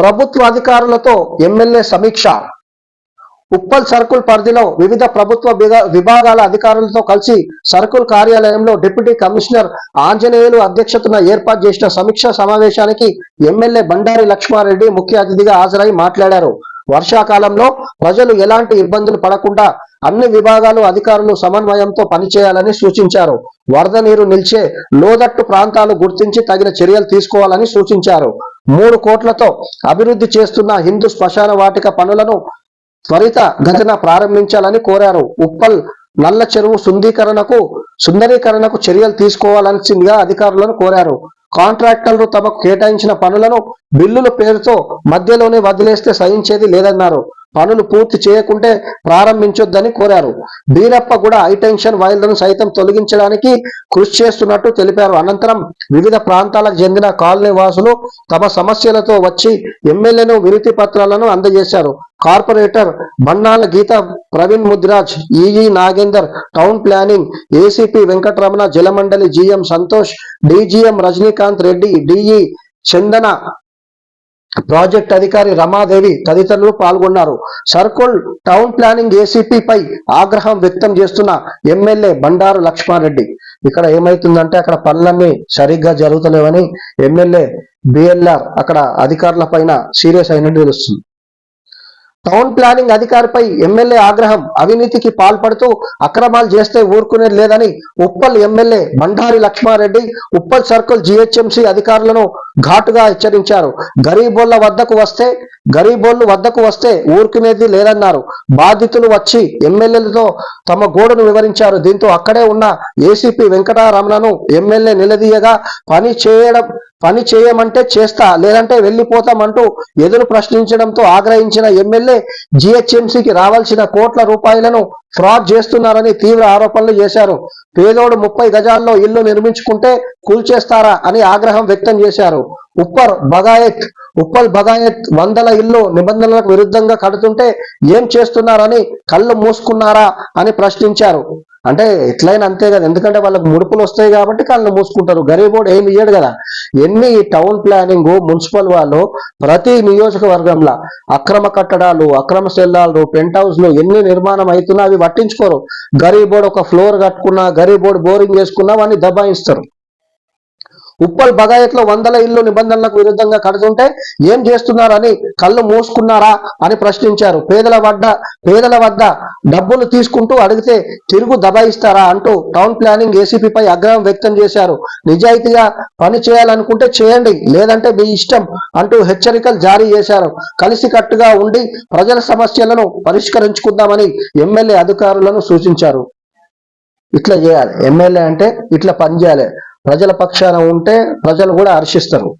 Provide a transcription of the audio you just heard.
ప్రభుత్వ అధికారులతో ఎమ్మెల్యే సమీక్ష. ఉప్పల్ సర్కుల్ పరిధిలో వివిధ ప్రభుత్వ విభాగాల అధికారులతో కలిసి సర్కుల్ కార్యాలయంలో డిప్యూటీ కమిషనర్ ఆంజనేయులు అధ్యక్షతన ఏర్పాటు చేసిన సమీక్ష సమావేశానికి ఎమ్మెల్యే బండారి లక్ష్మారెడ్డి ముఖ్య అతిథిగా హాజరై మాట్లాడారు. వర్షాకాలంలో ప్రజలు ఎలాంటి ఇబ్బందులు పడకుండా అన్ని విభాగాలు అధికారులు సమన్వయంతో పనిచేయాలని సూచించారు. వరద నీరు నిలిచే లోదట్టు ప్రాంతాలు గుర్తించి తగిన చర్యలు తీసుకోవాలని సూచించారు. మూడు కోట్లతో అభివృద్ధి చేస్తున్న హిందూ శ్మశాన వాటిక పనులను త్వరిత గతిన ప్రారంభించాలని కోరారు. ఉప్పల్ నల్ల చెరువు సుందీకరణకు సుందరీకరణకు చర్యలు తీసుకోవాల్సిందిగా అధికారులను కోరారు. కాంట్రాక్టర్లు తమకు కేటాయించిన పనులను బిల్లుల పేరుతో మధ్యలోనే వదిలేస్తే సహించేది లేదన్నారు. పనులు పూర్తి చేయకుంటే ప్రారంభించొద్దని కోరారు. బీరప్ప కూడా హైటెన్షన్ వైర్లను సైతం తొలగించడానికి కృషి చేస్తున్నట్టు తెలిపారు. అనంతరం వివిధ ప్రాంతాలకు చెందిన కాలనీ వాసులు తమ సమస్యలతో వచ్చి ఎమ్మెల్యేను వినతి పత్రాలను అందజేశారు. Corporator Bannala Geetha Praveen Mudraj EE Nagender town planning ACP Venkataramana Jalamandali GM Santosh DGM Rajinikanth Reddy DE Chandana project అధికారి రమాదేవి తదితరులు పాల్గొన్నారు. సర్కుల్ టౌన్ ప్లానింగ్ ఏసీపీ పై ఆగ్రహం వ్యక్తం చేస్తున్న ఎమ్మెల్యే బండారు లక్ష్మారెడ్డి. ఇక్కడ ఏమైతుందంటే అక్కడ పనులన్నీ సరిగ్గా జరుగుతలేవని ఎమ్మెల్యే బిఎల్ఆర్ అక్కడ అధికారుల పైన సీరియస్ అయినట్టు తెలుస్తుంది. టౌన్ ప్లానింగ్ అధికారిపై ఎమ్మెల్యే ఆగ్రహం అవినీతికి పాల్పడుతూ అక్రమాలు చేస్తే ఊరుకునేది లేదని Uppal MLA Mandari Lakshmareddy Uppal circle GHMC అధికారులను ఘాటుగా హెచ్చరించారు. గరీబోళ్ళ వద్దకు వస్తే గరీబోళ్ళు వద్దకు వస్తే ఊరుకునేది లేదన్నారు. బాధితులు వచ్చి ఎమ్మెల్యేలతో తమ గోడును వివరించారు. దీంతో అక్కడే ఉన్న ఏసీపీ వెంకటరమణను ఎమ్మెల్యే నిలదీయగా పని చేయడం పని చేయమంటే చేస్తా లేదంటే వెళ్ళిపోతామంటూ ఎదురు ప్రశ్నించడంతో ఆగ్రహించిన ఎమ్మెల్యే జిహెచ్ఎంసీకి రావాల్సిన కోట్ల రూపాయలను ఫ్రాడ్ చేస్తున్నారని తీవ్ర ఆరోపణలు చేశారు. పేదోడు ముప్పై గజాల్లో ఇల్లు నిర్మించుకుంటే కూల్చేస్తారా అని ఆగ్రహం వ్యక్తం చేశారు. ఉప్పర్ బగాయత్ ఉప్పల్ బగాయత్ వందల ఇల్లు నిబంధనలకు విరుద్ధంగా కడుతుంటే ఏం చేస్తున్నారని కళ్ళు మూసుకున్నారా అని ప్రశ్నించారు. అంటే ఎట్లయినా అంతే కదా. ఎందుకంటే వాళ్ళకి ముడుపులు వస్తాయి కాబట్టి కళ్ళు మూసుకుంటారు. గరీబోడు ఏమి ఇయ్యడు కదా. ఎన్ని టౌన్ ప్లానింగ్ మున్సిపల్ వాళ్ళు ప్రతి నియోజకవర్గంలో అక్రమ కట్టడాలు అక్రమ సెల్లాలు పెంట్ హౌస్లు ఎన్ని నిర్మాణం అవుతున్నా అవి పట్టించుకోరు. గరీబోడు ఒక ఫ్లోర్ కట్టుకున్నా గరీబోడు బోరింగ్ చేసుకున్నా వాడిని దబాయిస్తారు ఉప్పల్ బగాయత్లో వందల ఇల్లు నిబంధనలకు విరుద్ధంగా కడుతుంటే ఏం చేస్తున్నారని కళ్ళు మూసుకున్నారా అని ప్రశ్నించారు. పేదల వద్ద పేదల వద్ద డబ్బులు తీసుకుంటూ అడిగితే తిరుగు దబాయిస్తారా అంటూ టౌన్ ప్లానింగ్ ఏసీపీపై ఆగ్రహం వ్యక్తం చేశారు. నిజాయితీగా పని చేయాలనుకుంటే చేయండి లేదంటే మీ ఇష్టం అంటూ హెచ్చరికలు జారీ చేశారు. కలిసికట్టుగా ఉండి ప్రజల సమస్యలను పరిష్కరించుకుందామని ఎమ్మెల్యే అధికారులను సూచించారు. ఇట్లా చేయాలి. ఎమ్మెల్యే అంటే ఇట్లా పనిచేయాలి ప్రజల పక్షాన ఉంటే ప్రజలు కూడా హర్షిస్తారు.